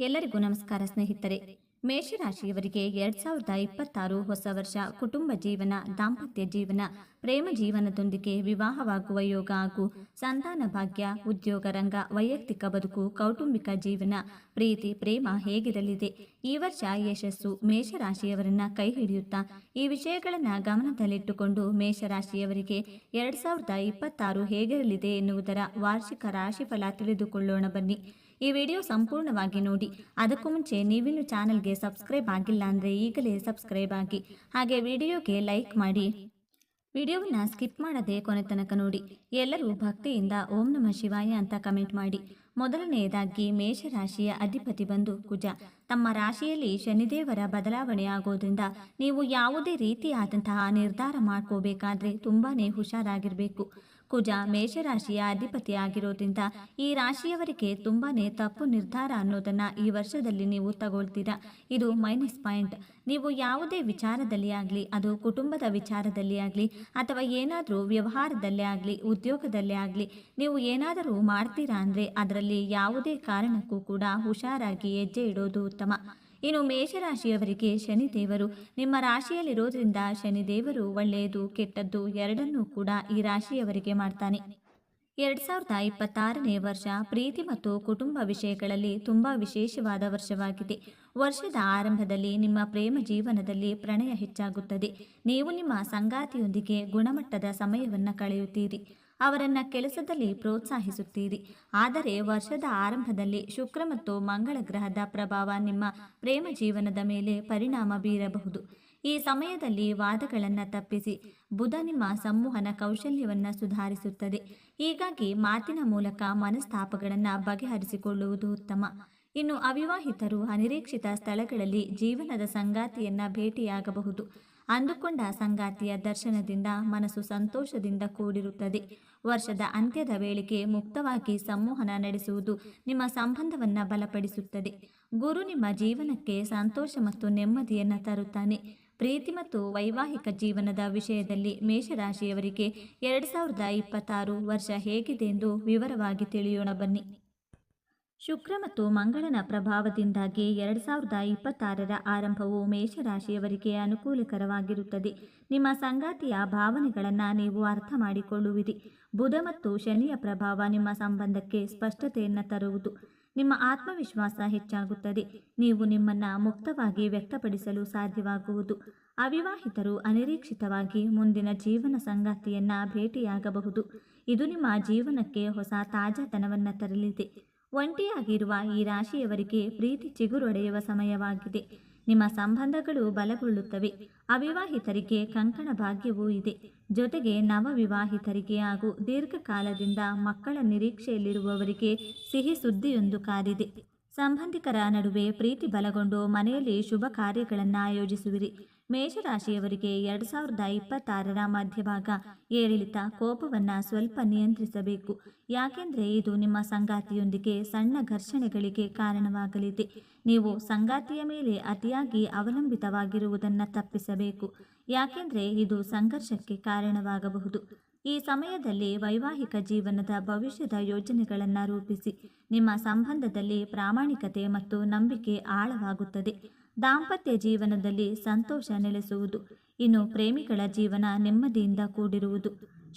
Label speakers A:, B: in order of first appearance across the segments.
A: ಎಲ್ಲರಿಗೂ ನಮಸ್ಕಾರ ಸ್ನೇಹಿತರೆ. ಮೇಷರಾಶಿಯವರಿಗೆ ಎರಡ್ ಸಾವಿರದ ಇಪ್ಪತ್ತಾರು ಹೊಸ ವರ್ಷ ಕುಟುಂಬ ಜೀವನ, ದಾಂಪತ್ಯ ಜೀವನ, ಪ್ರೇಮ ಜೀವನದೊಂದಿಗೆ ವಿವಾಹವಾಗುವ ಯೋಗ ಹಾಗೂ ಸಂತಾನ ಭಾಗ್ಯ, ಉದ್ಯೋಗ ರಂಗ, ವೈಯಕ್ತಿಕ ಬದುಕು, ಕೌಟುಂಬಿಕ ಜೀವನ, ಪ್ರೀತಿ, ಪ್ರೇಮ ಹೇಗಿರಲಿದೆ? ಈ ವರ್ಷ ಯಶಸ್ಸು ಮೇಷರಾಶಿಯವರನ್ನ ಕೈ ಹಿಡಿಯುತ್ತಾ, ಈ ವಿಷಯಗಳನ್ನು ಗಮನದಲ್ಲಿಟ್ಟುಕೊಂಡು ಮೇಷರಾಶಿಯವರಿಗೆ ಎರಡ್ ಸಾವಿರದ ಇಪ್ಪತ್ತಾರು ಹೇಗಿರಲಿದೆ ಎನ್ನುವುದರ ವಾರ್ಷಿಕ ರಾಶಿಫಲ ತಿಳಿದುಕೊಳ್ಳೋಣ ಬನ್ನಿ. ಈ ವಿಡಿಯೋ ಸಂಪೂರ್ಣವಾಗಿ ನೋಡಿ. ಅದಕ್ಕೂ ಮುಂಚೆ ನೀವಿನ್ನು ಚಾನಲ್ಗೆ ಸಬ್ಸ್ಕ್ರೈಬ್ ಆಗಿಲ್ಲ ಅಂದರೆ ಈಗಲೇ ಸಬ್ಸ್ಕ್ರೈಬ್ ಆಗಿ. ಹಾಗೆ ವಿಡಿಯೋಗೆ ಲೈಕ್ ಮಾಡಿ. ವಿಡಿಯೋವನ್ನ ಸ್ಕಿಪ್ ಮಾಡದೆ ಕೊನೆ ತನಕ ನೋಡಿ. ಎಲ್ಲರೂ ಭಕ್ತಿಯಿಂದ ಓಂ ನಮ ಶಿವಾಯ ಅಂತ ಕಮೆಂಟ್ ಮಾಡಿ. ಮೊದಲನೆಯದಾಗಿ ಮೇಷರಾಶಿಯ ಅಧಿಪತಿ ಬಂದು ಕುಜ. ತಮ್ಮ ರಾಶಿಯಲ್ಲಿ ಶನಿದೇವರ ಬದಲಾವಣೆ ಆಗೋದ್ರಿಂದ ನೀವು ಯಾವುದೇ ರೀತಿಯಾದಂತಹ ನಿರ್ಧಾರ ಮಾಡ್ಕೋಬೇಕಾದ್ರೆ ತುಂಬಾ ಹುಷಾರಾಗಿರಬೇಕು. ಕುಜ ಮೇಷರಾಶಿಯ ಅಧಿಪತಿ ಆಗಿರೋದ್ರಿಂದ ಈ ರಾಶಿಯವರಿಗೆ ತುಂಬಾನೇ ತಪ್ಪು ನಿರ್ಧಾರ ಅನ್ನೋದನ್ನ ಈ ವರ್ಷದಲ್ಲಿ ನೀವು ತಗೊಳ್ತೀರಾ? ಇದು ಮೈನಸ್ ಪಾಯಿಂಟ್. ನೀವು ಯಾವುದೇ ವಿಚಾರದಲ್ಲಿ ಆಗಲಿ, ಅದು ಕುಟುಂಬದ ವಿಚಾರದಲ್ಲಿ ಆಗಲಿ, ಅಥವಾ ಏನಾದರೂ ವ್ಯವಹಾರದಲ್ಲೇ ಆಗಲಿ, ಉದ್ಯೋಗದಲ್ಲೇ ಆಗಲಿ, ನೀವು ಏನಾದರೂ ಮಾಡ್ತೀರಾ ಅಂದರೆ ಅದರಲ್ಲಿ ಯಾವುದೇ ಕಾರಣಕ್ಕೂ ಕೂಡ ಹುಷಾರಾಗಿ ಹೆಜ್ಜೆ ಇಡೋದು ಉತ್ತಮ. ಇನ್ನು ಮೇಷರಾಶಿಯವರಿಗೆ ಶನಿದೇವರು ನಿಮ್ಮ ರಾಶಿಯಲ್ಲಿರೋದ್ರಿಂದ ಶನಿದೇವರು ಒಳ್ಳೆಯದು, ಕೆಟ್ಟದ್ದು ಎರಡನ್ನೂ ಕೂಡ ಈ ರಾಶಿಯವರಿಗೆ ಮಾಡ್ತಾನೆ. ಎರಡ್ ಸಾವಿರದ ಇಪ್ಪತ್ತಾರನೇ ವರ್ಷ ಪ್ರೀತಿ ಮತ್ತು ಕುಟುಂಬ ವಿಷಯಗಳಲ್ಲಿ ತುಂಬಾ ವಿಶೇಷವಾದ ವರ್ಷವಾಗಿದೆ. ವರ್ಷದ ಆರಂಭದಲ್ಲಿ ನಿಮ್ಮ ಪ್ರೇಮ ಜೀವನದಲ್ಲಿ ಪ್ರಣಯ ಹೆಚ್ಚಾಗುತ್ತದೆ. ನೀವು ನಿಮ್ಮ ಸಂಗಾತಿಯೊಂದಿಗೆ ಗುಣಮಟ್ಟದ ಸಮಯವನ್ನು ಕಳೆಯುತ್ತೀರಿ. ಅವರನ್ನ ಕೆಲಸದಲ್ಲಿ ಪ್ರೋತ್ಸಾಹಿಸುತ್ತೀರಿ. ಆದರೆ ವರ್ಷದ ಆರಂಭದಲ್ಲಿ ಶುಕ್ರ ಮತ್ತು ಮಂಗಳ ಗ್ರಹದ ಪ್ರಭಾವ ನಿಮ್ಮ ಪ್ರೇಮ ಜೀವನದ ಮೇಲೆ ಪರಿಣಾಮ ಬೀರಬಹುದು. ಈ ಸಮಯದಲ್ಲಿ ವಾದಗಳನ್ನು ತಪ್ಪಿಸಿ, ಬುಧ ನಿಮ್ಮ ಸಂವಹನ ಕೌಶಲ್ಯವನ್ನು ಸುಧಾರಿಸುತ್ತದೆ. ಹೀಗಾಗಿ ಮಾತಿನ ಮೂಲಕ ಮನಸ್ತಾಪಗಳನ್ನು ಬಗೆಹರಿಸಿಕೊಳ್ಳುವುದು ಉತ್ತಮ. ಇನ್ನು ಅವಿವಾಹಿತರು ಅನಿರೀಕ್ಷಿತ ಸ್ಥಳಗಳಲ್ಲಿ ಜೀವನದ ಸಂಗಾತಿಯನ್ನ ಭೇಟಿಯಾಗಬಹುದು. ಅಂದುಕೊಂಡ ಸಂಗಾತಿಯ ದರ್ಶನದಿಂದ ಮನಸ್ಸು ಸಂತೋಷದಿಂದ ಕೂಡಿರುತ್ತದೆ. ವರ್ಷದ ಅಂತ್ಯದ ವೇಳೆಗೆ ಮುಕ್ತವಾಗಿ ಸಂವಹನ ನಡೆಸುವುದು ನಿಮ್ಮ ಸಂಬಂಧವನ್ನು ಬಲಪಡಿಸುತ್ತದೆ. ಗುರು ನಿಮ್ಮ ಜೀವನಕ್ಕೆ ಸಂತೋಷ ಮತ್ತು ನೆಮ್ಮದಿಯನ್ನು ತರುತ್ತಾನೆ. ಪ್ರೀತಿ ಮತ್ತು ವೈವಾಹಿಕ ಜೀವನದ ವಿಷಯದಲ್ಲಿ ಮೇಷರಾಶಿಯವರಿಗೆ ಎರಡು ಸಾವಿರದ ಇಪ್ಪತ್ತಾರು ವರ್ಷ ಹೇಗಿದೆ ಎಂದು ವಿವರವಾಗಿ ತಿಳಿಯೋಣ ಬನ್ನಿ. ಶುಕ್ರ ಮತ್ತು ಮಂಗಳನ ಪ್ರಭಾವದಿಂದಾಗಿ ಎರಡು ಸಾವಿರದ ಇಪ್ಪತ್ತಾರರ ಆರಂಭವು ಮೇಷರಾಶಿಯವರಿಗೆ ಅನುಕೂಲಕರವಾಗಿರುತ್ತದೆ. ನಿಮ್ಮ ಸಂಗಾತಿಯ ಭಾವನೆಗಳನ್ನು ನೀವು ಅರ್ಥ ಮಾಡಿಕೊಳ್ಳುವಿರಿ. ಬುಧ ಮತ್ತು ಶನಿಯ ಪ್ರಭಾವ ನಿಮ್ಮ ಸಂಬಂಧಕ್ಕೆ ಸ್ಪಷ್ಟತೆಯನ್ನು ತರುವುದು. ನಿಮ್ಮ ಆತ್ಮವಿಶ್ವಾಸ ಹೆಚ್ಚಾಗುತ್ತದೆ. ನೀವು ನಿಮ್ಮನ್ನು ಮುಕ್ತವಾಗಿ ವ್ಯಕ್ತಪಡಿಸಲು ಸಾಧ್ಯವಾಗುವುದು. ಅವಿವಾಹಿತರು ಅನಿರೀಕ್ಷಿತವಾಗಿ ಮುಂದಿನ ಜೀವನ ಸಂಗಾತಿಯನ್ನು ಭೇಟಿಯಾಗಬಹುದು. ಇದು ನಿಮ್ಮ ಜೀವನಕ್ಕೆ ಹೊಸ ತಾಜಾತನವನ್ನು ತರಲಿದೆ. ಒಂಟಿಯಾಗಿರುವ ಈ ರಾಶಿಯವರಿಗೆ ಪ್ರೀತಿ ಚಿಗುರೊಡೆಯುವ ಸಮಯವಾಗಿದೆ. ನಿಮ್ಮ ಸಂಬಂಧಗಳು ಬಲಗೊಳ್ಳುತ್ತವೆ. ಅವಿವಾಹಿತರಿಗೆ ಕಂಕಣ ಭಾಗ್ಯವೂ ಇದೆ. ಜೊತೆಗೆ ನವವಿವಾಹಿತರಿಗೆ ಹಾಗೂ ದೀರ್ಘಕಾಲದಿಂದ ಮಕ್ಕಳ ನಿರೀಕ್ಷೆಯಲ್ಲಿರುವವರಿಗೆ ಸಿಹಿ ಸುದ್ದಿಯೊಂದು ಕಾದಿದೆ. ಸಂಬಂಧಿಕರ ನಡುವೆ ಪ್ರೀತಿ ಬಲಗೊಂಡು ಮನೆಯಲ್ಲಿ ಶುಭ ಕಾರ್ಯಗಳನ್ನು ಆಯೋಜಿಸುವಿರಿ ಮೇಷರಾಶಿಯವರಿಗೆ ಎರಡು ಸಾವಿರದ ಇಪ್ಪತ್ತಾರರ ಮಧ್ಯಭಾಗ. ಏರಿಳಿತ ಕೋಪವನ್ನು ಸ್ವಲ್ಪ ನಿಯಂತ್ರಿಸಬೇಕು. ಯಾಕೆಂದರೆ ಇದು ನಿಮ್ಮ ಸಂಗಾತಿಯೊಂದಿಗೆ ಸಣ್ಣ ಘರ್ಷಣೆಗಳಿಗೆ ಕಾರಣವಾಗಲಿದೆ. ನೀವು ಸಂಗಾತಿಯ ಮೇಲೆ ಅತಿಯಾಗಿ ಅವಲಂಬಿತವಾಗಿರುವುದನ್ನು ತಪ್ಪಿಸಬೇಕು. ಯಾಕೆಂದರೆ ಇದು ಸಂಘರ್ಷಕ್ಕೆ ಕಾರಣವಾಗಬಹುದು. ಈ ಸಮಯದಲ್ಲಿ ವೈವಾಹಿಕ ಜೀವನದ ಭವಿಷ್ಯದ ಯೋಜನೆಗಳನ್ನು ರೂಪಿಸಿ. ನಿಮ್ಮ ಸಂಬಂಧದಲ್ಲಿ ಪ್ರಾಮಾಣಿಕತೆ ಮತ್ತು ನಂಬಿಕೆ ಆಳವಾಗುತ್ತದೆ. ದಾಂಪತ್ಯ ಜೀವನದಲ್ಲಿ ಸಂತೋಷ ನೆಲೆಸುವುದು. ಇನ್ನು ಪ್ರೇಮಿಗಳ ಜೀವನ ನೆಮ್ಮದಿಯಿಂದ ಕೂಡಿರುವುದು.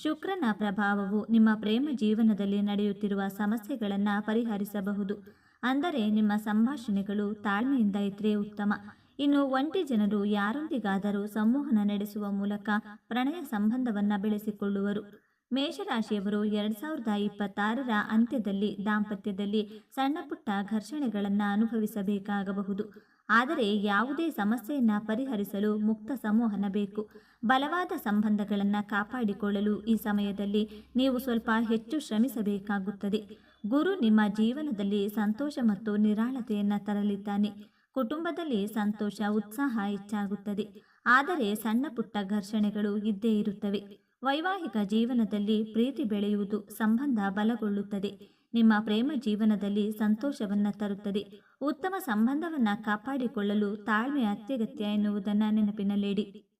A: ಶುಕ್ರನ ಪ್ರಭಾವವು ನಿಮ್ಮ ಪ್ರೇಮ ಜೀವನದಲ್ಲಿ ನಡೆಯುತ್ತಿರುವ ಸಮಸ್ಯೆಗಳನ್ನು ಪರಿಹರಿಸಬಹುದು. ಅಂದರೆ ನಿಮ್ಮ ಸಂಭಾಷಣೆಗಳು ತಾಳ್ಮೆಯಿಂದ ಇದ್ರೆ ಉತ್ತಮ. ಇನ್ನು ಒಂಟಿ ಜನರು ಯಾರೊಂದಿಗಾದರೂ ಸಂವಹನ ನಡೆಸುವ ಮೂಲಕ ಪ್ರಣಯ ಸಂಬಂಧವನ್ನು ಬೆಳೆಸಿಕೊಳ್ಳುವರು. ಮೇಷರಾಶಿಯವರು ಎರಡ್ ಸಾವಿರದ ಇಪ್ಪತ್ತಾರರ ಅಂತ್ಯದಲ್ಲಿ ದಾಂಪತ್ಯದಲ್ಲಿ ಸಣ್ಣಪುಟ್ಟ ಘರ್ಷಣೆಗಳನ್ನು ಅನುಭವಿಸಬೇಕಾಗಬಹುದು. ಆದರೆ ಯಾವುದೇ ಸಮಸ್ಯೆಯನ್ನು ಪರಿಹರಿಸಲು ಮುಕ್ತ ಸಂವಹನ ಬೇಕು. ಬಲವಾದ ಸಂಬಂಧಗಳನ್ನು ಕಾಪಾಡಿಕೊಳ್ಳಲು ಈ ಸಮಯದಲ್ಲಿ ನೀವು ಸ್ವಲ್ಪ ಹೆಚ್ಚು ಶ್ರಮಿಸಬೇಕಾಗುತ್ತದೆ. ಗುರು ನಿಮ್ಮ ಜೀವನದಲ್ಲಿ ಸಂತೋಷ ಮತ್ತು ನಿರಾಳತೆಯನ್ನು ತರಲಿದ್ದಾನೆ. ಕುಟುಂಬದಲ್ಲಿ ಸಂತೋಷ, ಉತ್ಸಾಹ ಹೆಚ್ಚಾಗುತ್ತದೆ. ಆದರೆ ಸಣ್ಣ ಪುಟ್ಟ ಘರ್ಷಣೆಗಳು ಇದ್ದೇ ಇರುತ್ತವೆ. ವೈವಾಹಿಕ ಜೀವನದಲ್ಲಿ ಪ್ರೀತಿ ಬೆಳೆಯುವುದು, ಸಂಬಂಧ ಬಲಗೊಳ್ಳುತ್ತದೆ. ನಿಮ್ಮ ಪ್ರೇಮ ಜೀವನದಲ್ಲಿ ಸಂತೋಷವನ್ನು ತರುತ್ತದೆ. ಉತ್ತಮ ಸಂಬಂಧವನ್ನು ಕಾಪಾಡಿಕೊಳ್ಳಲು ತಾಳ್ಮೆ ಅತ್ಯಗತ್ಯ ಎನ್ನುವುದನ್ನು ನೆನಪಿನಲ್ಲಿಡಿ.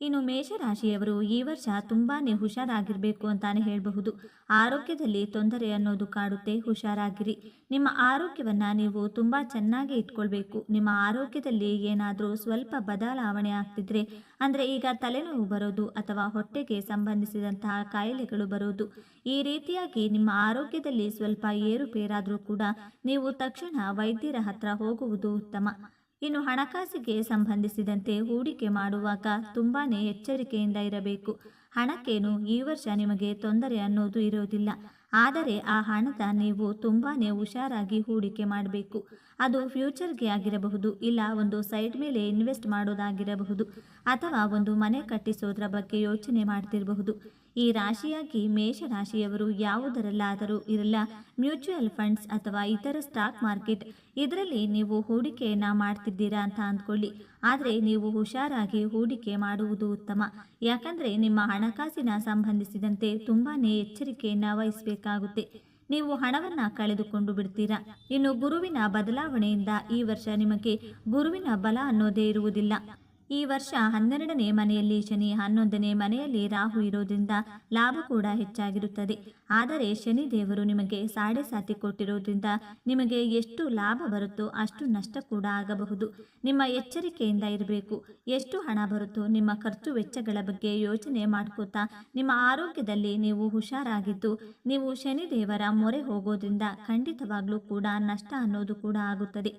A: ಇನ್ನು ಮೇಷರಾಶಿಯವರು ಈ ವರ್ಷ ತುಂಬಾ ಹುಷಾರಾಗಿರಬೇಕು ಅಂತಾನೆ ಹೇಳಬಹುದು. ಆರೋಗ್ಯದಲ್ಲಿ ತೊಂದರೆ ಅನ್ನೋದು ಕಾಡುತ್ತೆ, ಹುಷಾರಾಗಿರಿ. ನಿಮ್ಮ ಆರೋಗ್ಯವನ್ನು ನೀವು ತುಂಬಾ ಚೆನ್ನಾಗಿ ಇಟ್ಕೊಳ್ಬೇಕು. ನಿಮ್ಮ ಆರೋಗ್ಯದಲ್ಲಿ ಏನಾದರೂ ಸ್ವಲ್ಪ ಬದಲಾವಣೆ ಆಗ್ತಿದ್ರೆ, ಅಂದರೆ ಈಗ ತಲೆನೋವು ಬರೋದು ಅಥವಾ ಹೊಟ್ಟೆಗೆ ಸಂಬಂಧಿಸಿದಂತಹ ಕಾಯಿಲೆಗಳು ಬರೋದು, ಈ ರೀತಿಯಾಗಿ ನಿಮ್ಮ ಆರೋಗ್ಯದಲ್ಲಿ ಸ್ವಲ್ಪ ಏರುಪೇರಾದರೂ ಕೂಡ ನೀವು ತಕ್ಷಣ ವೈದ್ಯರ ಹತ್ರ ಹೋಗುವುದು ಉತ್ತಮ. ಇನ್ನು ಹಣಕಾಸಿಗೆ ಸಂಬಂಧಿಸಿದಂತೆ ಹೂಡಿಕೆ ಮಾಡುವಾಗ ತುಂಬಾನೇ ಎಚ್ಚರಿಕೆಯಿಂದ ಇರಬೇಕು. ಹಣಕ್ಕೇನು ಈ ವರ್ಷ ನಿಮಗೆ ತೊಂದರೆ ಅನ್ನೋದು ಇರೋದಿಲ್ಲ. ಆದರೆ ಆ ಹಣದ ನೀವು ತುಂಬಾನೇ ಹುಷಾರಾಗಿ ಹೂಡಿಕೆ ಮಾಡಬೇಕು. ಅದು ಫ್ಯೂಚರ್ಗೆ ಆಗಿರಬಹುದು, ಇಲ್ಲ ಒಂದು ಸೈಡ್ ಮೇಲೆ ಇನ್ವೆಸ್ಟ್ ಮಾಡೋದಾಗಿರಬಹುದು, ಅಥವಾ ಒಂದು ಮನೆ ಕಟ್ಟಿಸೋದ್ರ ಬಗ್ಗೆ ಯೋಚನೆ ಮಾಡ್ತಿರಬಹುದು. ಈ ರಾಶಿಯಾಗಿ ಮೇಷರಾಶಿಯವರು ಯಾವುದರಲ್ಲಾದರೂ ಇರಲ್ಲ. ಮ್ಯೂಚುವಲ್ ಫಂಡ್ಸ್ ಅಥವಾ ಇತರ ಸ್ಟಾಕ್ ಮಾರ್ಕೆಟ್, ಇದರಲ್ಲಿ ನೀವು ಹೂಡಿಕೆಯನ್ನ ಮಾಡ್ತಿದ್ದೀರಾ ಅಂತ ಅಂದ್ಕೊಳ್ಳಿ. ಆದರೆ ನೀವು ಹುಷಾರಾಗಿ ಹೂಡಿಕೆ ಮಾಡುವುದು ಉತ್ತಮ. ಯಾಕಂದ್ರೆ ನಿಮ್ಮ ಹಣಕಾಸಿನ ಸಂಬಂಧಿಸಿದಂತೆ ತುಂಬಾನೇ ಎಚ್ಚರಿಕೆಯನ್ನು ವಹಿಸಬೇಕಾಗುತ್ತೆ. ನೀವು ಹಣವನ್ನ ಕಳೆದುಕೊಂಡು ಬಿಡ್ತೀರಾ? ಇನ್ನು ಗುರುವಿನ ಬದಲಾವಣೆಯಿಂದ ಈ ವರ್ಷ ನಿಮಗೆ ಗುರುವಿನ ಬಲ ಅನ್ನೋದೇ ಇರುವುದಿಲ್ಲ. ಈ ವರ್ಷ ಹನ್ನೆರಡನೇ ಮನೆಯಲ್ಲಿ ಶನಿ, ಹನ್ನೊಂದನೇ ಮನೆಯಲ್ಲಿ ರಾಹು ಇರೋದ್ರಿಂದ ಲಾಭ ಕೂಡ ಹೆಚ್ಚಾಗಿರುತ್ತದೆ. ಆದರೆ ಶನಿ ದೇವರು ನಿಮಗೆ ಸಾಡೆ ಸಾತಿ ಕೊಟ್ಟಿರೋದ್ರಿಂದ ನಿಮಗೆ ಎಷ್ಟು ಲಾಭ ಬರುತ್ತೋ ಅಷ್ಟು ನಷ್ಟ ಕೂಡ ಆಗಬಹುದು. ನಿಮ್ಮ ಎಚ್ಚರಿಕೆಯಿಂದ ಇರಬೇಕು. ಎಷ್ಟು ಹಣ ಬರುತ್ತೋ ನಿಮ್ಮ ಖರ್ಚು ವೆಚ್ಚಗಳ ಬಗ್ಗೆ ಯೋಚನೆ ಮಾಡ್ಕೋತಾ ನಿಮ್ಮ ಆರೋಗ್ಯದಲ್ಲಿ ನೀವು ಹುಷಾರಾಗಿದ್ದು, ನೀವು ಶನಿ ದೇವರ ಮೊರೆ ಹೋಗೋದ್ರಿಂದ ಖಂಡಿತವಾಗ್ಲೂ ಕೂಡ ನಷ್ಟ ಅನ್ನೋದು ಕೂಡ ಆಗುತ್ತದೆ.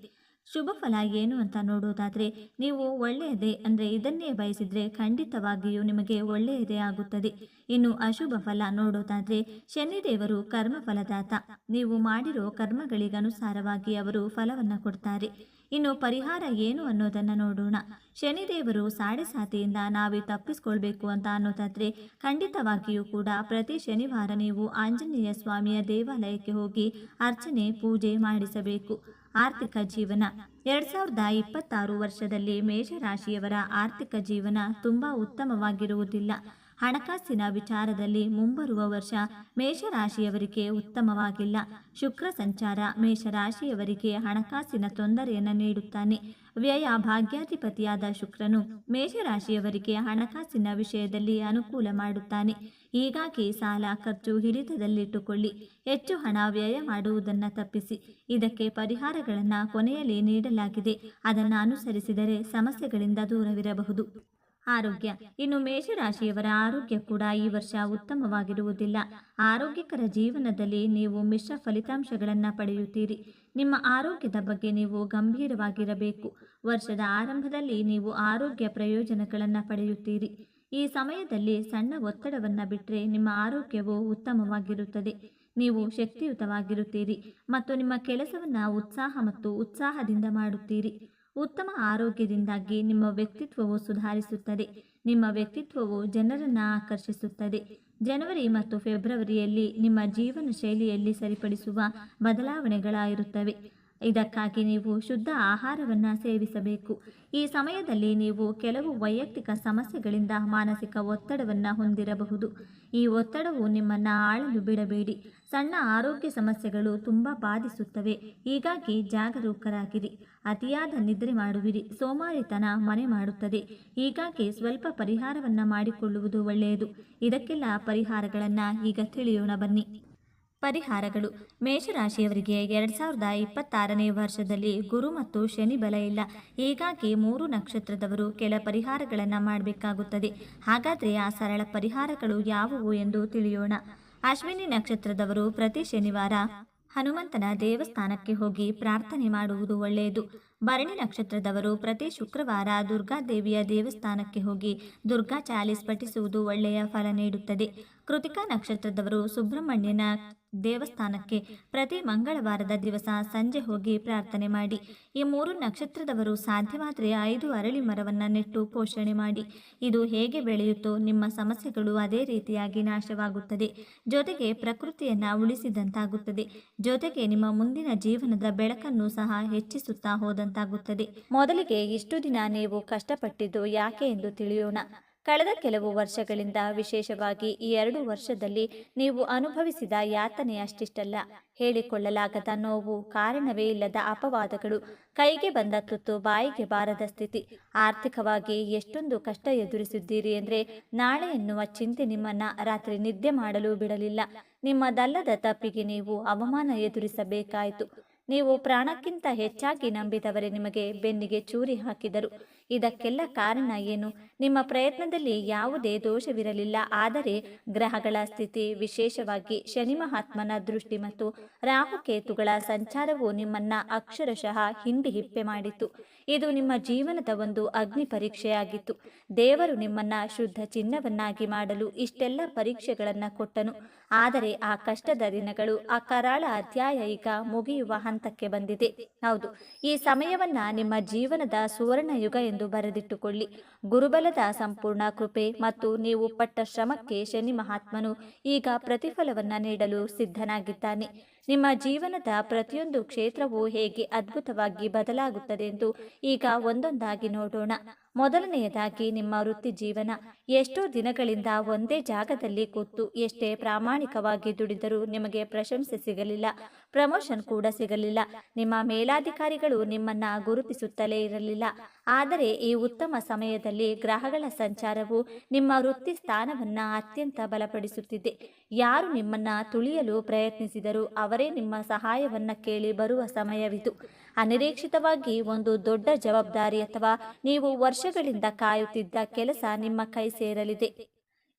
A: ಶುಭ ಫಲ ಏನು ಅಂತ ನೋಡೋದಾದರೆ, ನೀವು ಒಳ್ಳೆಯದೇ ಅಂದರೆ ಇದನ್ನೇ ಬಯಸಿದರೆ ಖಂಡಿತವಾಗಿಯೂ ನಿಮಗೆ ಒಳ್ಳೆಯದೇ ಆಗುತ್ತದೆ. ಇನ್ನು ಅಶುಭ ಫಲ ನೋಡೋದಾದ್ರೆ, ಶನಿದೇವರು ಕರ್ಮ ಫಲದಾತ ನೀವು ಮಾಡಿರೋ ಕರ್ಮಗಳಿಗನುಸಾರವಾಗಿ ಅವರು ಫಲವನ್ನು ಕೊಡ್ತಾರೆ. ಇನ್ನು ಪರಿಹಾರ ಏನು ಅನ್ನೋದನ್ನು ನೋಡೋಣ. ಶನಿದೇವರು ಸಾಡೆ ಸಾತಿಯಿಂದ ನಾವೇ ತಪ್ಪಿಸ್ಕೊಳ್ಬೇಕು ಅಂತ ಅನ್ನೋದಾದರೆ, ಖಂಡಿತವಾಗಿಯೂ ಕೂಡ ಪ್ರತಿ ಶನಿವಾರ ನೀವು ಆಂಜನೇಯ ಸ್ವಾಮಿಯ ದೇವಾಲಯಕ್ಕೆ ಹೋಗಿ ಅರ್ಚನೆ, ಪೂಜೆ ಮಾಡಿಸಬೇಕು. ಆರ್ಥಿಕ ಜೀವನ ಎರಡ್ ಸಾವಿರದ ಇಪ್ಪತ್ತಾರು ವರ್ಷದಲ್ಲಿ ಮೇಷರಾಶಿಯವರ ಆರ್ಥಿಕ ಜೀವನ ತುಂಬಾ ಉತ್ತಮವಾಗಿರುವುದಿಲ್ಲ. ಹಣಕಾಸಿನ ವಿಚಾರದಲ್ಲಿ ಮುಂಬರುವ ವರ್ಷ ಮೇಷರಾಶಿಯವರಿಗೆ ಉತ್ತಮವಾಗಿಲ್ಲ. ಶುಕ್ರ ಸಂಚಾರ ಮೇಷರಾಶಿಯವರಿಗೆ ಹಣಕಾಸಿನ ತೊಂದರೆಯನ್ನು ನೀಡುತ್ತಾನೆ. ವ್ಯಯ ಭಾಗ್ಯಾಧಿಪತಿಯಾದ ಶುಕ್ರನು ಮೇಷರಾಶಿಯವರಿಗೆ ಹಣಕಾಸಿನ ವಿಷಯದಲ್ಲಿ ಅನುಕೂಲ ಮಾಡುತ್ತಾನೆ. ಹೀಗಾಗಿ ಸಾಲ ಖರ್ಚು ಹಿಡಿತದಲ್ಲಿಟ್ಟುಕೊಳ್ಳಿ. ಹೆಚ್ಚು ಹಣ ವ್ಯಯ ಮಾಡುವುದನ್ನು ತಪ್ಪಿಸಿ. ಇದಕ್ಕೆ ಪರಿಹಾರಗಳನ್ನು ಕೊನೆಯಲ್ಲಿ ನೀಡಲಾಗಿದೆ ಅದನ್ನು ಅನುಸರಿಸಿದರೆ ಸಮಸ್ಯೆಗಳಿಂದ ದೂರವಿರಬಹುದು. ಆರೋಗ್ಯ. ಇನ್ನು ಮೇಷರಾಶಿಯವರ ಆರೋಗ್ಯ ಕೂಡ ಈ ವರ್ಷ ಉತ್ತಮವಾಗಿರುವುದಿಲ್ಲ. ಆರೋಗ್ಯಕರ ಜೀವನದಲ್ಲಿ ನೀವು ಮಿಶ್ರ ಫಲಿತಾಂಶಗಳನ್ನು ಪಡೆಯುತ್ತೀರಿ. ನಿಮ್ಮ ಆರೋಗ್ಯದ ಬಗ್ಗೆ ನೀವು ಗಂಭೀರವಾಗಿರಬೇಕು. ವರ್ಷದ ಆರಂಭದಲ್ಲಿ ನೀವು ಆರೋಗ್ಯ ಪ್ರಯೋಜನಗಳನ್ನು ಪಡೆಯುತ್ತೀರಿ. ಈ ಸಮಯದಲ್ಲಿ ಸಣ್ಣ ಒತ್ತಡವನ್ನು ಬಿಟ್ಟರೆ ನಿಮ್ಮ ಆರೋಗ್ಯವು ಉತ್ತಮವಾಗಿರುತ್ತದೆ. ನೀವು ಶಕ್ತಿಯುತವಾಗಿರುತ್ತೀರಿ ಮತ್ತು ನಿಮ್ಮ ಕೆಲಸವನ್ನು ಉತ್ಸಾಹ ಮತ್ತು ಉತ್ಸಾಹದಿಂದ ಮಾಡುತ್ತೀರಿ. ಉತ್ತಮ ಆರೋಗ್ಯದಿಂದಾಗಿ ನಿಮ್ಮ ವ್ಯಕ್ತಿತ್ವವು ಸುಧಾರಿಸುತ್ತದೆ. ನಿಮ್ಮ ವ್ಯಕ್ತಿತ್ವವು ಜನರನ್ನು ಆಕರ್ಷಿಸುತ್ತದೆ. ಜನವರಿ ಮತ್ತು ಫೆಬ್ರವರಿಯಲ್ಲಿ ನಿಮ್ಮ ಜೀವನ ಶೈಲಿಯಲ್ಲಿ ಸರಿಪಡಿಸುವ ಬದಲಾವಣೆಗಳಿರುತ್ತವೆ ಇದಕ್ಕಾಗಿ ನೀವು ಶುದ್ಧ ಆಹಾರವನ್ನು ಸೇವಿಸಬೇಕು. ಈ ಸಮಯದಲ್ಲಿ ನೀವು ಕೆಲವು ವೈಯಕ್ತಿಕ ಸಮಸ್ಯೆಗಳಿಂದ ಮಾನಸಿಕ ಒತ್ತಡವನ್ನು ಹೊಂದಿರಬಹುದು. ಈ ಒತ್ತಡವು ನಿಮ್ಮನ್ನು ಆಳಲು ಬಿಡಬೇಡಿ. ಸಣ್ಣ ಆರೋಗ್ಯ ಸಮಸ್ಯೆಗಳು ತುಂಬ ಬಾಧಿಸುತ್ತವೆ. ಹೀಗಾಗಿ ಜಾಗರೂಕರಾಗಿರಿ. ಅತಿಯಾದ ನಿದ್ರೆ ಮಾಡುವಿರಿ. ಸೋಮಾರಿತನ ಮನೆ ಮಾಡುತ್ತದೆ. ಹೀಗಾಗಿ ಸ್ವಲ್ಪ ಪರಿಹಾರವನ್ನು ಮಾಡಿಕೊಳ್ಳುವುದು ಒಳ್ಳೆಯದು. ಇದಕ್ಕೆಲ್ಲ ಪರಿಹಾರಗಳನ್ನು ಈಗ ತಿಳಿಯೋಣ ಬನ್ನಿ. ಪರಿಹಾರಗಳು. ಮೇಷರಾಶಿಯವರಿಗೆ ಎರಡು ಸಾವಿರದ ಇಪ್ಪತ್ತಾರನೇ ವರ್ಷದಲ್ಲಿ ಗುರು ಮತ್ತು ಶನಿ ಬಲ ಇಲ್ಲ. ಹೀಗಾಗಿ ಮೂರು ನಕ್ಷತ್ರದವರು ಕೆಲ ಪರಿಹಾರಗಳನ್ನು ಮಾಡಬೇಕಾಗುತ್ತದೆ. ಹಾಗಾದರೆ ಆ ಸರಳ ಪರಿಹಾರಗಳು ಯಾವುವು ಎಂದು ತಿಳಿಯೋಣ. ಅಶ್ವಿನಿ ನಕ್ಷತ್ರದವರು ಪ್ರತಿ ಶನಿವಾರ ಹನುಮಂತನ ದೇವಸ್ಥಾನಕ್ಕೆ ಹೋಗಿ ಪ್ರಾರ್ಥನೆ ಮಾಡುವುದು ಒಳ್ಳೆಯದು. ಭರಣಿ ನಕ್ಷತ್ರದವರು ಪ್ರತಿ ಶುಕ್ರವಾರ ದುರ್ಗಾದೇವಿಯ ದೇವಸ್ಥಾನಕ್ಕೆ ಹೋಗಿ ದುರ್ಗಾ ಚಾಲೀಸ್ ಪಠಿಸುವುದು ಒಳ್ಳೆಯ ಫಲ ನೀಡುತ್ತದೆ. ಕೃತಿಕಾ ನಕ್ಷತ್ರದವರು ಸುಬ್ರಹ್ಮಣ್ಯನ ದೇವಸ್ಥಾನಕ್ಕೆ ಪ್ರತಿ ಮಂಗಳವಾರದ ದಿವಸ ಸಂಜೆ ಹೋಗಿ ಪ್ರಾರ್ಥನೆ ಮಾಡಿ. ಈ ಮೂರು ನಕ್ಷತ್ರದವರು ಸಾಧ್ಯವಾದರೆ ಐದು ಅರಳಿ ಮರವನ್ನು ನೆಟ್ಟು ಪೋಷಣೆ ಮಾಡಿ. ಇದು ಹೇಗೆ ಬೆಳೆಯುತ್ತೋ ನಿಮ್ಮ ಸಮಸ್ಯೆಗಳು ಅದೇ ರೀತಿಯಾಗಿ ನಾಶವಾಗುತ್ತದೆ. ಜೊತೆಗೆ ಪ್ರಕೃತಿಯನ್ನು ಉಳಿಸಿದಂತಾಗುತ್ತದೆ. ಜೊತೆಗೆ ನಿಮ್ಮ ಮುಂದಿನ ಜೀವನದ ಬೆಳಕನ್ನು ಸಹ ಹೆಚ್ಚಿಸುತ್ತಾ ಹೋದಂತಾಗುತ್ತದೆ ಮೊದಲಿಗೆ ಇಷ್ಟು ದಿನ ನೀವು ಕಷ್ಟಪಟ್ಟಿದ್ದು ಯಾಕೆ ಎಂದು ತಿಳಿಯೋಣ. ಕಳೆದ ಕೆಲವು ವರ್ಷಗಳಿಂದ ವಿಶೇಷವಾಗಿ ಈ ಎರಡು ವರ್ಷದಲ್ಲಿ ನೀವು ಅನುಭವಿಸಿದ ಯಾತನೆ ಅಷ್ಟಿಷ್ಟಲ್ಲ. ಹೇಳಿಕೊಳ್ಳಲಾಗದ ನೋವು, ಕಾರಣವೇ ಇಲ್ಲದ ಅಪವಾದಗಳು, ಕೈಗೆ ಬಂದ ತುತ್ತು, ಬಾಯಿಗೆ ಬಾರದ ಸ್ಥಿತಿ. ಆರ್ಥಿಕವಾಗಿ ಎಷ್ಟೊಂದು ಕಷ್ಟ ಎದುರಿಸಿದ್ದೀರಿ ಅಂದರೆ ನಾಳೆ ಎನ್ನುವ ಚಿಂತೆ ನಿಮ್ಮನ್ನ ರಾತ್ರಿ ನಿದ್ದೆ ಮಾಡಲು ಬಿಡಲಿಲ್ಲ. ನಿಮ್ಮದಲ್ಲದ ತಪ್ಪಿಗೆ ನೀವು ಅವಮಾನ ಎದುರಿಸಬೇಕಾಯಿತು. ನೀವು ಪ್ರಾಣಕ್ಕಿಂತ ಹೆಚ್ಚಾಗಿ ನಂಬಿದವರೇ ನಿಮಗೆ ಬೆನ್ನಿಗೆ ಚೂರಿ ಹಾಕಿದರು. ಇದಕ್ಕೆಲ್ಲ ಕಾರಣ ಏನು? ನಿಮ್ಮ ಪ್ರಯತ್ನದಲ್ಲಿ ಯಾವುದೇ ದೋಷವಿರಲಿಲ್ಲ. ಆದರೆ ಗ್ರಹಗಳ ಸ್ಥಿತಿ, ವಿಶೇಷವಾಗಿ ಶನಿ ಮಹಾತ್ಮನ ದೃಷ್ಟಿ ಮತ್ತು ರಾಹುಕೇತುಗಳ ಸಂಚಾರವು ನಿಮ್ಮನ್ನ ಅಕ್ಷರಶಃ ಹಿಂಡಿ ಹಿಪ್ಪೆ ಮಾಡಿತು. ಇದು ನಿಮ್ಮ ಜೀವನದ ಒಂದು ಅಗ್ನಿ ಪರೀಕ್ಷೆಯಾಗಿತ್ತು. ದೇವರು ನಿಮ್ಮನ್ನ ಶುದ್ಧ ಚಿನ್ನವನ್ನಾಗಿ ಮಾಡಲು ಇಷ್ಟೆಲ್ಲ ಪರೀಕ್ಷೆಗಳನ್ನು ಕೊಟ್ಟನು. ಆದರೆ ಆ ಕಷ್ಟದ ದಿನಗಳು, ಆ ಕರಾಳ ಅಧ್ಯಾಯ ಈಗ ಮುಗಿಯುವ ಹಂತಕ್ಕೆ ಬಂದಿದೆ. ಹೌದು, ಈ ಸಮಯವನ್ನ ನಿಮ್ಮ ಜೀವನದ ಸುವರ್ಣ ಯುಗ ಎಂದು ಬರೆದಿಟ್ಟುಕೊಳ್ಳಿ. ಗುರುಬಲದ ಸಂಪೂರ್ಣ ಕೃಪೆ ಮತ್ತು ನೀವು ಪಟ್ಟ ಶ್ರಮಕ್ಕೆ ಶನಿ ಮಹಾತ್ಮನು ಈಗ ಪ್ರತಿಫಲವನ್ನ ನೀಡಲು ಸಿದ್ಧನಾಗಿದ್ದಾನೆ. ನಿಮ್ಮ ಜೀವನದ ಪ್ರತಿಯೊಂದು ಕ್ಷೇತ್ರವೂ ಹೇಗೆ ಅದ್ಭುತವಾಗಿ ಬದಲಾಗುತ್ತದೆ ಎಂದು ಈಗ ಒಂದೊಂದಾಗಿ ನೋಡೋಣ. ಮೊದಲನೆಯದಾಗಿ ನಿಮ್ಮ ವೃತ್ತಿ ಜೀವನ. ಎಷ್ಟೋ ದಿನಗಳಿಂದ ಒಂದೇ ಜಾಗದಲ್ಲಿ ಕೂತು ಎಷ್ಟೇ ಪ್ರಾಮಾಣಿಕವಾಗಿ ದುಡಿದರೂ ನಿಮಗೆ ಪ್ರಶಂಸೆ ಸಿಗಲಿಲ್ಲ, ಪ್ರಮೋಷನ್ ಕೂಡ ಸಿಗಲಿಲ್ಲ. ನಿಮ್ಮ ಮೇಲಾಧಿಕಾರಿಗಳು ನಿಮ್ಮನ್ನ ಗುರುತಿಸುತ್ತಲೇ ಇರಲಿಲ್ಲ. ಆದರೆ ಈ ಉತ್ತಮ ಸಮಯದಲ್ಲಿ ಗ್ರಹಗಳ ಸಂಚಾರವು ನಿಮ್ಮ ವೃತ್ತಿ ಸ್ಥಾನವನ್ನ ಅತ್ಯಂತ ಬಲಪಡಿಸುತ್ತಿದೆ. ಯಾರು ನಿಮ್ಮನ್ನ ತುಳಿಯಲು ಪ್ರಯತ್ನಿಸಿದರೂ ಅವರೇ ನಿಮ್ಮ ಸಹಾಯವನ್ನ ಕೇಳಿ ಬರುವ ಸಮಯವಿದು. ಅನಿರೀಕ್ಷಿತವಾಗಿ ಒಂದು ದೊಡ್ಡ ಜವಾಬ್ದಾರಿ ಅಥವಾ ನೀವು ವರ್ಷಗಳಿಂದ ಕಾಯುತ್ತಿದ್ದ ಕೆಲಸ ನಿಮ್ಮ ಕೈ ಸೇರಲಿದೆ.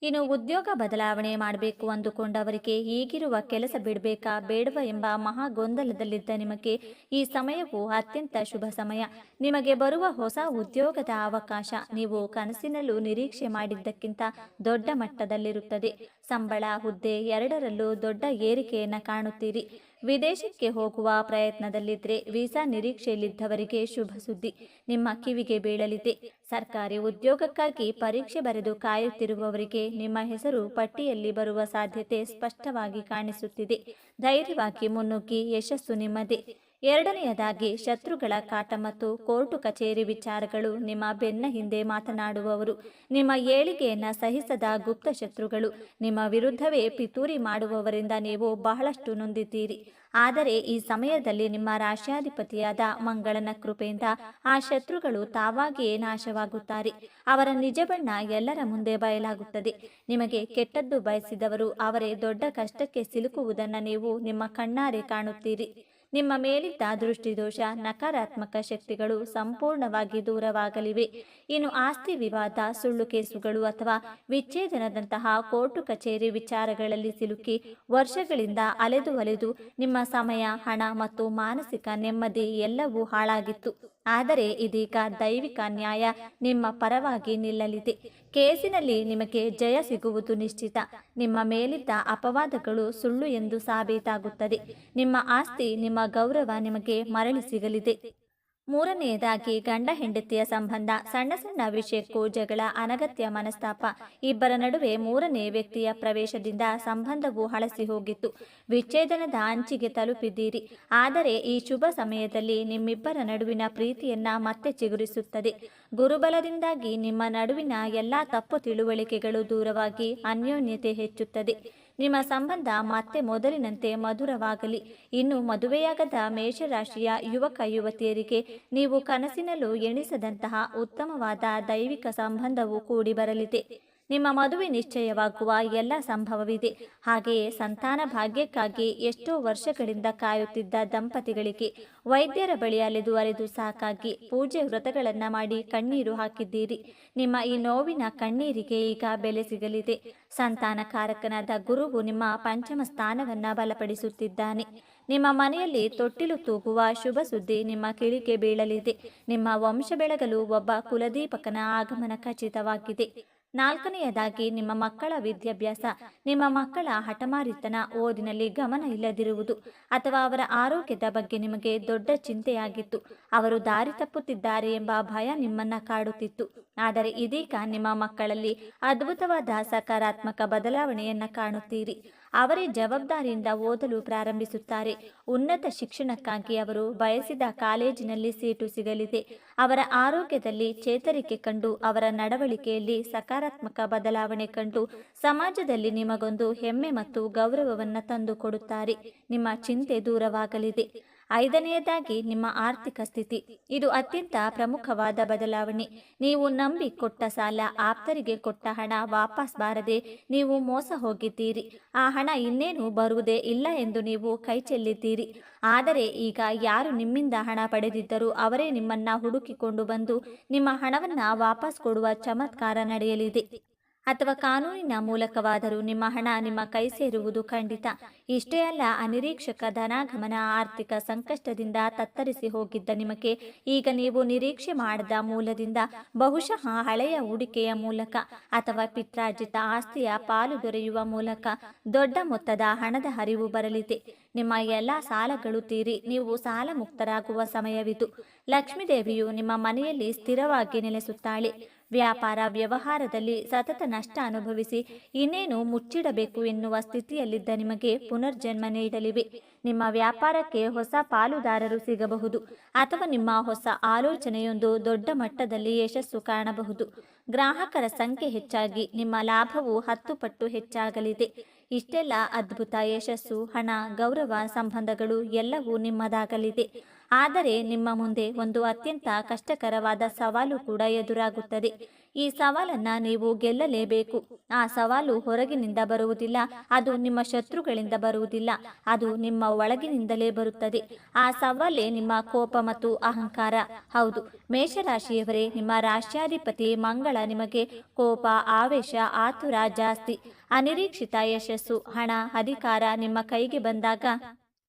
A: ಇನ್ನು ಉದ್ಯೋಗ ಬದಲಾವಣೆ ಮಾಡಬೇಕು ಅಂದುಕೊಂಡವರಿಗೆ ಈಗಿರುವ ಕೆಲಸ ಬಿಡಬೇಕಾ ಬೇಡವಾ ಎಂಬ ಮಹಾ ಗೊಂದಲದಲ್ಲಿದ್ದ ನಿಮಗೆ ಈ ಸಮಯವು ಅತ್ಯಂತ ಶುಭ ಸಮಯ. ನಿಮಗೆ ಬರುವ ಹೊಸ ಉದ್ಯೋಗದ ಅವಕಾಶ ನೀವು ಕನಸಿನಲ್ಲೂ ನಿರೀಕ್ಷೆ ಮಾಡಿದ್ದಕ್ಕಿಂತ ದೊಡ್ಡ ಮಟ್ಟದಲ್ಲಿರುತ್ತದೆ. ಸಂಬಳ, ಹುದ್ದೆ ಎರಡರಲ್ಲೂ ದೊಡ್ಡ ಏರಿಕೆಯನ್ನು ಕಾಣುತ್ತೀರಿ. ವಿದೇಶಕ್ಕೆ ಹೋಗುವ ಪ್ರಯತ್ನದಲ್ಲಿದ್ದರೆ ವೀಸಾ ನಿರೀಕ್ಷೆಯಲ್ಲಿದ್ದವರಿಗೆ ಶುಭ ಸುದ್ದಿ. ನಿಮ್ಮ ಕಿವಿಗೆ ಬೀಳಲಿದೆ. ಸರ್ಕಾರಿ ಉದ್ಯೋಗಕ್ಕಾಗಿ ಪರೀಕ್ಷೆ ಬರೆದು ಕಾಯುತ್ತಿರುವವರಿಗೆ ನಿಮ್ಮ ಹೆಸರು ಪಟ್ಟಿಯಲ್ಲಿ ಬರುವ ಸಾಧ್ಯತೆ ಸ್ಪಷ್ಟವಾಗಿ ಕಾಣಿಸುತ್ತಿದೆ. ಧೈರ್ಯವಾಗಿ ಮುನ್ನುಗ್ಗಿ ಯಶಸ್ಸು ನಿಮ್ಮದೇ. ಎರಡನೆಯದಾಗಿ ಶತ್ರುಗಳ ಕಾಟ ಮತ್ತು ಕೋರ್ಟು ಕಚೇರಿ ವಿಚಾರಗಳು ನಿಮ್ಮ ಬೆನ್ನ ಹಿಂದೆ ಮಾತನಾಡುವವರು. ನಿಮ್ಮ ಏಳಿಗೆಯನ್ನು ಸಹಿಸದ ಗುಪ್ತ ಶತ್ರುಗಳು. ನಿಮ್ಮ ವಿರುದ್ಧವೇ ಪಿತೂರಿ ಮಾಡುವವರಿಂದ ನೀವು ಬಹಳಷ್ಟು ನೊಂದಿದ್ದೀರಿ. ಆದರೆ ಈ ಸಮಯದಲ್ಲಿ ನಿಮ್ಮ ರಾಶ್ಯಾಧಿಪತಿಯಾದ ಮಂಗಳನ ಕೃಪೆಯಿಂದ ಆ ಶತ್ರುಗಳು ತಾವಾಗಿಯೇ ನಾಶವಾಗುತ್ತಾರೆ. ಅವರ ನಿಜ ಬಣ್ಣ ಎಲ್ಲರ ಮುಂದೆ ಬಯಲಾಗುತ್ತದೆ. ನಿಮಗೆ ಕೆಟ್ಟದ್ದು ಬಯಸಿದವರು ಅವರೇ ದೊಡ್ಡ ಕಷ್ಟಕ್ಕೆ ಸಿಲುಕುವುದನ್ನು ನೀವು ನಿಮ್ಮ ಕಣ್ಣಾರೆ ಕಾಣುತ್ತೀರಿ. ನಿಮ್ಮ ಮೇಲಿದ್ದ ದೃಷ್ಟಿದೋಷ ನಕಾರಾತ್ಮಕ ಶಕ್ತಿಗಳು ಸಂಪೂರ್ಣವಾಗಿ ದೂರವಾಗಲಿವೆ. ಇನ್ನು ಆಸ್ತಿ ವಿವಾದ, ಸುಳ್ಳು ಕೇಸುಗಳು ಅಥವಾ ವಿಚ್ಛೇದನದಂತಹ ಕೋರ್ಟು ಕಚೇರಿ ವಿಚಾರಗಳಲ್ಲಿ ಸಿಲುಕಿ ವರ್ಷಗಳಿಂದ ಅಲೆದು ಅಲೆದು ನಿಮ್ಮ ಸಮಯ, ಹಣ ಮತ್ತು ಮಾನಸಿಕ ನೆಮ್ಮದಿ ಎಲ್ಲವೂ ಹಾಳಾಗಿತ್ತು. ಆದರೆ ಇದೀಗ ದೈವಿಕ ನ್ಯಾಯ ನಿಮ್ಮ ಪರವಾಗಿ ನಿಲ್ಲಲಿದೆ. ಕೇಸಿನಲ್ಲಿ ನಿಮಗೆ ಜಯ ಸಿಗುವುದು ನಿಶ್ಚಿತ. ನಿಮ್ಮ ಮೇಲಿದ್ದ ಅಪವಾದಗಳು ಸುಳ್ಳು ಎಂದು ಸಾಬೀತಾಗುತ್ತದೆ. ನಿಮ್ಮ ಆಸ್ತಿ, ನಿಮ್ಮ ಗೌರವ ನಿಮಗೆ ಮರಳಿ ಸಿಗಲಿದೆ. ಮೂರನೆಯದಾಗಿ ಗಂಡ ಹೆಂಡತಿಯ ಸಂಬಂಧ ಸಣ್ಣ ಸಣ್ಣ ವಿಷಯಕ್ಕೂ ಜಗಳ, ಅನಗತ್ಯ ಮನಸ್ತಾಪ. ಇಬ್ಬರ ನಡುವೆ ಮೂರನೇ ವ್ಯಕ್ತಿಯ ಪ್ರವೇಶದಿಂದ ಸಂಬಂಧವು ಹಳಸಿ ಹೋಗಿತ್ತು. ವಿಚ್ಛೇದನದ ಅಂಚಿಗೆ ತಲುಪಿದ್ದೀರಿ. ಆದರೆ ಈ ಶುಭ ಸಮಯದಲ್ಲಿ ನಿಮ್ಮಿಬ್ಬರ ನಡುವಿನ ಪ್ರೀತಿಯನ್ನ ಮತ್ತೆ ಚಿಗುರಿಸುತ್ತದೆ. ಗುರುಬಲದಿಂದಾಗಿ ನಿಮ್ಮ ನಡುವಿನ ಎಲ್ಲ ತಪ್ಪು ತಿಳುವಳಿಕೆಗಳು ದೂರವಾಗಿ ಅನ್ಯೋನ್ಯತೆ ಹೆಚ್ಚುತ್ತದೆ. ನಿಮ್ಮ ಸಂಬಂಧ ಮತ್ತೆ ಮೊದಲಿನಂತೆ ಮಧುರವಾಗಲಿ. ಇನ್ನು ಮದುವೆಯಾಗದ ಮೇಷರಾಶಿಯ ಯುವಕ ಯುವತಿಯರಿಗೆ ನೀವು ಕನಸಿನಲ್ಲೂ ಎಣಿಸದಂತಹ ಉತ್ತಮವಾದ ದೈವಿಕ ಸಂಬಂಧವು ಕೂಡಿ ಬರಲಿದೆ. ನಿಮ್ಮ ಮದುವೆ ನಿಶ್ಚಯವಾಗುವ ಎಲ್ಲ ಸಂಭವವಿದೆ. ಹಾಗೆಯೇ ಸಂತಾನ ಭಾಗ್ಯಕ್ಕಾಗಿ ಎಷ್ಟೋ ವರ್ಷಗಳಿಂದ ಕಾಯುತ್ತಿದ್ದ ದಂಪತಿಗಳಿಗೆ ವೈದ್ಯರ ಬಳಿ ಅಲೆದು ಅಲೆದು ಸಾಕಾಗಿ ಪೂಜೆ ವ್ರತಗಳನ್ನು ಮಾಡಿ ಕಣ್ಣೀರು ಹಾಕಿದ್ದೀರಿ. ನಿಮ್ಮ ಈ ನೋವಿನ ಕಣ್ಣೀರಿಗೆ ಈಗ ಬೆಲೆ ಸಿಗಲಿದೆ. ಸಂತಾನಕಾರಕನಾದ ಗುರುವು ನಿಮ್ಮ ಪಂಚಮ ಸ್ಥಾನವನ್ನು ಬಲಪಡಿಸುತ್ತಿದ್ದಾನೆ. ನಿಮ್ಮ ಮನೆಯಲ್ಲಿ ತೊಟ್ಟಿಲು ತೂಗುವ ಶುಭ ಸುದ್ದಿ ನಿಮ್ಮ ಕಿಳಿಗೆ ಬೀಳಲಿದೆ. ನಿಮ್ಮ ವಂಶ ಬೆಳಗಲು ಒಬ್ಬ ಕುಲದೀಪಕನ ಆಗಮನ ಖಚಿತವಾಗಿದೆ. ನಾಲ್ಕನೆಯದಾಗಿ, ನಿಮ್ಮ ಮಕ್ಕಳ ವಿದ್ಯಾಭ್ಯಾಸ, ನಿಮ್ಮ ಮಕ್ಕಳ ಹಠಮಾರಿತನ ಓದಿನಲ್ಲಿ ಗಮನ ಇಲ್ಲದಿರುವುದು ಅಥವಾ ಅವರ ಆರೋಗ್ಯದ ಬಗ್ಗೆ ನಿಮಗೆ ದೊಡ್ಡ ಚಿಂತೆಯಾಗಿತ್ತು. ಅವರು ದಾರಿ ತಪ್ಪುತ್ತಿದ್ದಾರೆ ಎಂಬ ಭಯ ನಿಮ್ಮನ್ನ ಕಾಡುತ್ತಿತ್ತು. ಆದರೆ ಇದೀಗ ನಿಮ್ಮ ಮಕ್ಕಳಲ್ಲಿ ಅದ್ಭುತವಾದ ಸಕಾರಾತ್ಮಕ ಬದಲಾವಣೆಯನ್ನ ಕಾಣುತ್ತೀರಿ. ಅವರೇ ಜವಾಬ್ದಾರಿಯಿಂದ ಓದಲು ಪ್ರಾರಂಭಿಸುತ್ತಾರೆ. ಉನ್ನತ ಶಿಕ್ಷಣಕ್ಕಾಗಿ ಅವರು ಬಯಸಿದ ಕಾಲೇಜಿನಲ್ಲಿ ಸೀಟು ಸಿಗಲಿದೆ. ಅವರ ಆರೋಗ್ಯದಲ್ಲಿ ಚೇತರಿಕೆ ಕಂಡು, ಅವರ ನಡವಳಿಕೆಯಲ್ಲಿ ಸಕಾರಾತ್ಮಕ ಬದಲಾವಣೆ ಕಂಡು, ಸಮಾಜದಲ್ಲಿ ನಿಮಗೊಂದು ಹೆಮ್ಮೆ ಮತ್ತು ಗೌರವವನ್ನು ತಂದುಕೊಡುತ್ತಾರೆ. ನಿಮ್ಮ ಚಿಂತೆ ದೂರವಾಗಲಿದೆ. ಐದನೆಯದಾಗಿ ನಿಮ್ಮ ಆರ್ಥಿಕ ಸ್ಥಿತಿ. ಇದು ಅತ್ಯಂತ ಪ್ರಮುಖವಾದ ಬದಲಾವಣೆ. ನೀವು ನಂಬಿ ಕೊಟ್ಟ ಸಾಲ, ಆಪ್ತರಿಗೆ ಕೊಟ್ಟ ಹಣ ವಾಪಸ್ ಬಾರದೆ ನೀವು ಮೋಸ ಹೋಗಿದ್ದೀರಿ. ಆ ಹಣ ಇನ್ನೇನು ಬರುವುದೇ ಇಲ್ಲ ಎಂದು ನೀವು ಕೈ ಚೆಲ್ಲಿದ್ದೀರಿ ಆದರೆ ಈಗ ಯಾರು ನಿಮ್ಮಿಂದ ಹಣ ಪಡೆದಿದ್ದರೂ ಅವರೇ ನಿಮ್ಮನ್ನ ಹುಡುಕಿಕೊಂಡು ಬಂದು ನಿಮ್ಮ ಹಣವನ್ನ ವಾಪಸ್ ಕೊಡುವ ಚಮತ್ಕಾರ ನಡೆಯಲಿದೆ. ಅಥವಾ ಕಾನೂನಿನ ಮೂಲಕವಾದರೂ ನಿಮ್ಮ ಹಣ ನಿಮ್ಮ ಕೈ ಸೇರುವುದು ಖಂಡಿತ. ಇಷ್ಟೇ ಅಲ್ಲ, ಅನಿರೀಕ್ಷಕ ಧನಾಗಮನ ಆರ್ಥಿಕ ಸಂಕಷ್ಟದಿಂದ ತತ್ತರಿಸಿ ಹೋಗಿದ್ದ ನಿಮಗೆ ಈಗ ನೀವು ನಿರೀಕ್ಷೆ ಮಾಡದ ಮೂಲದಿಂದ ಬಹುಶಃ ಹಳೆಯ ಹೂಡಿಕೆಯ ಮೂಲಕ ಅಥವಾ ಪಿತ್ರಾರ್ಜಿತ ಆಸ್ತಿಯ ಪಾಲು ದೊರೆಯುವ ಮೂಲಕ ದೊಡ್ಡ ಮೊತ್ತದ ಹಣದ ಹರಿವು ಬರಲಿದೆ. ನಿಮ್ಮ ಎಲ್ಲ ಸಾಲಗಳು ತೀರಿ, ನೀವು ಸಾಲ ಮುಕ್ತರಾಗುವ ಸಮಯವಿದು. ಲಕ್ಷ್ಮೀದೇವಿಯು ನಿಮ್ಮ ಮನೆಯಲ್ಲಿ ಸ್ಥಿರವಾಗಿ ನೆಲೆಸುತ್ತಾಳೆ. ವ್ಯಾಪಾರ ವ್ಯವಹಾರದಲ್ಲಿ ಸತತ ನಷ್ಟ ಅನುಭವಿಸಿ ಇನ್ನೇನು ಮುಚ್ಚಿಡಬೇಕು ಎನ್ನುವ ಸ್ಥಿತಿಯಲ್ಲಿದ್ದ ನಿಮಗೆ ಪುನರ್ಜನ್ಮ ನೀಡಲಿವೆ. ನಿಮ್ಮ ವ್ಯಾಪಾರಕ್ಕೆ ಹೊಸ ಪಾಲುದಾರರು ಸಿಗಬಹುದು ಅಥವಾ ನಿಮ್ಮ ಹೊಸ ಆಲೋಚನೆಯೊಂದು ದೊಡ್ಡ ಮಟ್ಟದಲ್ಲಿ ಯಶಸ್ಸು ಕಾಣಬಹುದು. ಗ್ರಾಹಕರ ಸಂಖ್ಯೆ ಹೆಚ್ಚಾಗಿ, ನಿಮ್ಮ ಲಾಭವು ಹತ್ತು ಪಟ್ಟು ಹೆಚ್ಚಾಗಲಿದೆ. ಇಷ್ಟೆಲ್ಲ ಅದ್ಭುತ ಯಶಸ್ಸು, ಹಣ, ಗೌರವ, ಸಂಬಂಧಗಳು ಎಲ್ಲವೂ ನಿಮ್ಮದಾಗಲಿದೆ. ಆದರೆ ನಿಮ್ಮ ಮುಂದೆ ಒಂದು ಅತ್ಯಂತ ಕಷ್ಟಕರವಾದ ಸವಾಲು ಕೂಡ ಎದುರಾಗುತ್ತದೆ. ಈ ಸವಾಲನ್ನು ನೀವು ಗೆಲ್ಲಲೇಬೇಕು. ಆ ಸವಾಲು ಹೊರಗಿನಿಂದ ಬರುವುದಿಲ್ಲ, ಅದು ನಿಮ್ಮ ಶತ್ರುಗಳಿಂದ ಬರುವುದಿಲ್ಲ, ಅದು ನಿಮ್ಮ ಒಳಗಿನಿಂದಲೇ ಬರುತ್ತದೆ. ಆ ಸವಾಲೇ ನಿಮ್ಮ ಕೋಪ ಮತ್ತು ಅಹಂಕಾರ. ಹೌದು, ಮೇಷರಾಶಿಯವರೇ, ನಿಮ್ಮ ರಾಶ್ಯಾಧಿಪತಿ ಮಂಗಳ ನಿಮಗೆ ಕೋಪ, ಆವೇಶ, ಆತುರ ಜಾಸ್ತಿ. ಅನಿರೀಕ್ಷಿತ ಯಶಸ್ಸು, ಹಣ, ಅಧಿಕಾರ ನಿಮ್ಮ ಕೈಗೆ ಬಂದಾಗ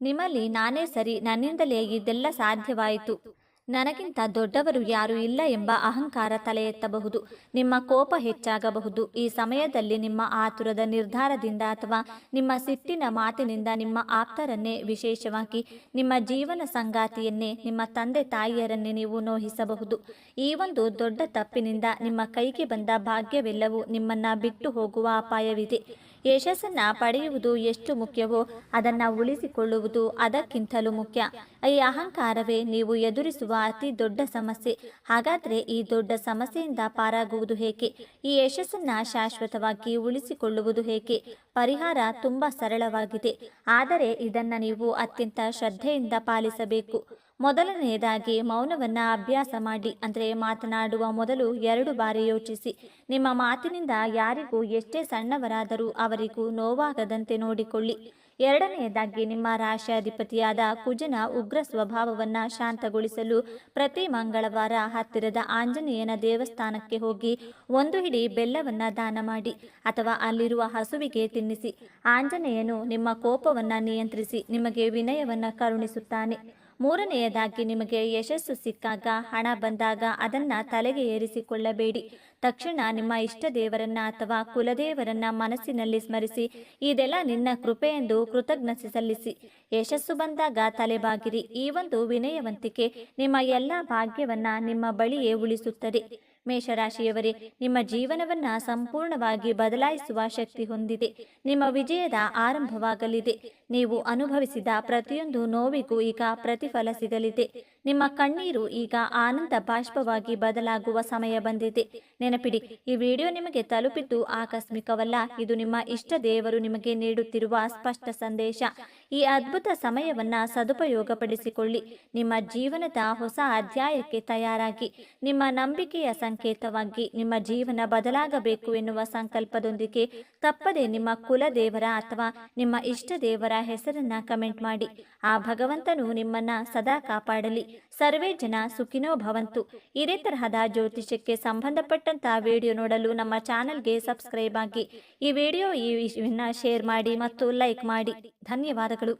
A: ನಿಮ್ಮಲ್ಲಿ ನಾನೇ ಸರಿ, ನನ್ನಿಂದಲೇ ಇದೆಲ್ಲ ಸಾಧ್ಯವಾಯಿತು. ನನಗಿಂತ ದೊಡ್ಡವರು ಯಾರೂ ಇಲ್ಲ ಎಂಬ ಅಹಂಕಾರ ತಲೆ ಎತ್ತಬಹುದು ನಿಮ್ಮ ಕೋಪ ಹೆಚ್ಚಾಗಬಹುದು. ಈ ಸಮಯದಲ್ಲಿ ನಿಮ್ಮ ಆತುರದ ನಿರ್ಧಾರದಿಂದ ಅಥವಾ ನಿಮ್ಮ ಸಿಟ್ಟಿನ ಮಾತಿನಿಂದ ನಿಮ್ಮ ಆಪ್ತರನ್ನೇ ವಿಶೇಷವಾಗಿ ನಿಮ್ಮ ಜೀವನ ಸಂಗಾತಿಯನ್ನೇ, ನಿಮ್ಮ ತಂದೆ ತಾಯಿಯರನ್ನೇ ನೀವು ನೋಹಿಸಬಹುದು. ಈ ಒಂದು ದೊಡ್ಡ ತಪ್ಪಿನಿಂದ ನಿಮ್ಮ ಕೈಗೆ ಬಂದ ಭಾಗ್ಯವೆಲ್ಲವೂ ನಿಮ್ಮನ್ನ ಬಿಟ್ಟು ಹೋಗುವ ಅಪಾಯವಿದೆ. ಯಶಸ್ಸನ್ನ ಪಡೆಯುವುದು ಎಷ್ಟು ಮುಖ್ಯವೋ ಅದನ್ನು ಉಳಿಸಿಕೊಳ್ಳುವುದು ಅದಕ್ಕಿಂತಲೂ ಮುಖ್ಯ. ಈ ಅಹಂಕಾರವೇ ನೀವು ಎದುರಿಸುವ ಅತಿ ದೊಡ್ಡ ಸಮಸ್ಯೆ. ಹಾಗಾದರೆ ಈ ದೊಡ್ಡ ಸಮಸ್ಯೆಯಿಂದ ಪಾರಾಗುವುದು ಹೇಗೆ ಈ ಯಶಸ್ಸನ್ನು ಶಾಶ್ವತವಾಗಿ ಉಳಿಸಿಕೊಳ್ಳುವುದು ಹೇಗೆ ಪರಿಹಾರ ತುಂಬ ಸರಳವಾಗಿದೆ. ಆದರೆ ಇದನ್ನು ನೀವು ಅತ್ಯಂತ ಶ್ರದ್ಧೆಯಿಂದ ಪಾಲಿಸಬೇಕು. ಮೊದಲನೆಯದಾಗಿ ಮೌನವನ್ನು ಅಭ್ಯಾಸ ಮಾಡಿ. ಅಂದರೆ ಮಾತನಾಡುವ ಮೊದಲು ಎರಡು ಬಾರಿ ಯೋಚಿಸಿ. ನಿಮ್ಮ ಮಾತಿನಿಂದ ಯಾರಿಗೂ ಎಷ್ಟೇ ಸಣ್ಣವರಾದರೂ ಅವರಿಗೂ ನೋವಾಗದಂತೆ ನೋಡಿಕೊಳ್ಳಿ. ಎರಡನೆಯದಾಗಿ, ನಿಮ್ಮ ರಾಶಾಧಿಪತಿಯಾದ ಕುಜನ ಉಗ್ರ ಸ್ವಭಾವವನ್ನು ಶಾಂತಗೊಳಿಸಲು ಪ್ರತಿ ಮಂಗಳವಾರ ಹತ್ತಿರದ ಆಂಜನೇಯನ ದೇವಸ್ಥಾನಕ್ಕೆ ಹೋಗಿ ಒಂದು ಹಿಡಿ ಬೆಲ್ಲವನ್ನು ದಾನ ಮಾಡಿ ಅಥವಾ ಅಲ್ಲಿರುವ ಹಸುವಿಗೆ ತಿನ್ನಿಸಿ. ಆಂಜನೇಯನು ನಿಮ್ಮ ಕೋಪವನ್ನು ನಿಯಂತ್ರಿಸಿ, ನಿಮಗೆ ವಿನಯವನ್ನು ಕರುಣಿಸುತ್ತಾನೆ. ಮೂರನೆಯದಾಗಿ ನಿಮಗೆ ಯಶಸ್ಸು ಸಿಕ್ಕಾಗ, ಹಣ ಬಂದಾಗ ಅದನ್ನು ತಲೆಗೆ ಏರಿಸಿಕೊಳ್ಳಬೇಡಿ. ತಕ್ಷಣ ನಿಮ್ಮ ಇಷ್ಟ ದೇವರನ್ನ ಅಥವಾ ಕುಲದೇವರನ್ನ ಮನಸ್ಸಿನಲ್ಲಿ ಸ್ಮರಿಸಿ, ಇದೆಲ್ಲ ನಿನ್ನ ಕೃಪೆ ಎಂದು ಕೃತಜ್ಞತೆ ಸಲ್ಲಿಸಿ. ಯಶಸ್ಸು ಬಂದಾಗ ತಲೆಬಾಗಿರಿ. ಈ ಒಂದು ವಿನಯವಂತಿಕೆ ನಿಮ್ಮ ಎಲ್ಲ ಭಾಗ್ಯವನ್ನ ನಿಮ್ಮ ಬಳಿಯೇ ಉಳಿಸುತ್ತದೆ. ಮೇಷರಾಶಿಯವರೇ, ನಿಮ್ಮ ಜೀವನವನ್ನ ಸಂಪೂರ್ಣವಾಗಿ ಬದಲಾಯಿಸುವ ಶಕ್ತಿ ಹೊಂದಿದೆ. ನಿಮ್ಮ ವಿಜಯದ ಆರಂಭವಾಗಲಿದೆ. ನೀವು ಅನುಭವಿಸಿದ ಪ್ರತಿಯೊಂದು ನೋವಿಗೂ ಈಗ ಪ್ರತಿಫಲ ಸಿಗಲಿದೆ. ನಿಮ್ಮ ಕಣ್ಣೀರು ಈಗ ಆನಂದ ಬಾಷ್ಪವಾಗಿ ಬದಲಾಗುವ ಸಮಯ ಬಂದಿದೆ. ನೆನಪಿಡಿ, ಈ ವಿಡಿಯೋ ನಿಮಗೆ ತಲುಪಿದ್ದು ಆಕಸ್ಮಿಕವಲ್ಲ. ಇದು ನಿಮ್ಮ ಇಷ್ಟ ದೇವರು ನಿಮಗೆ ನೀಡುತ್ತಿರುವ ಸ್ಪಷ್ಟ ಸಂದೇಶ. ಈ ಅದ್ಭುತ ಸಮಯವನ್ನ ಸದುಪಯೋಗಪಡಿಸಿಕೊಳ್ಳಿ. ನಿಮ್ಮ ಜೀವನದ ಹೊಸ ಅಧ್ಯಾಯಕ್ಕೆ ತಯಾರಾಗಿ. ನಿಮ್ಮ ನಂಬಿಕೆಯ ಸಂಕೇತವಾಗಿ ನಿಮ್ಮ ಜೀವನ ಬದಲಾಗಬೇಕು ಎನ್ನುವ ಸಂಕಲ್ಪದೊಂದಿಗೆ ತಪ್ಪದೆ ನಿಮ್ಮ ಕುಲದೇವರ ಅಥವಾ ನಿಮ್ಮ ಇಷ್ಟ ದೇವರ ಹೆಸರನ್ನ ಕಮೆಂಟ್ ಮಾಡಿ. ಆ ಭಗವಂತನು ನಿಮ್ಮನ್ನ ಸದಾ ಕಾಪಾಡಲಿ. ಸರ್ವೇ ಜನ ಸುಖಿನೋ ಭವಂತು. ಇದೇ ತರಹದ ಜ್ಯೋತಿಷ್ಯಕ್ಕೆ ಸಂಬಂಧಪಟ್ಟಂತಹ ವಿಡಿಯೋ ನೋಡಲು ನಮ್ಮ ಚಾನೆಲ್ಗೆ ಸಬ್ಸ್ಕ್ರೈಬ್ ಆಗಿ. ಈ ವಿಡಿಯೋ ಈ ವಿಷಯವನ್ನು ಶೇರ್ ಮಾಡಿ ಮತ್ತು ಲೈಕ್ ಮಾಡಿ. ಧನ್ಯವಾದಗಳು.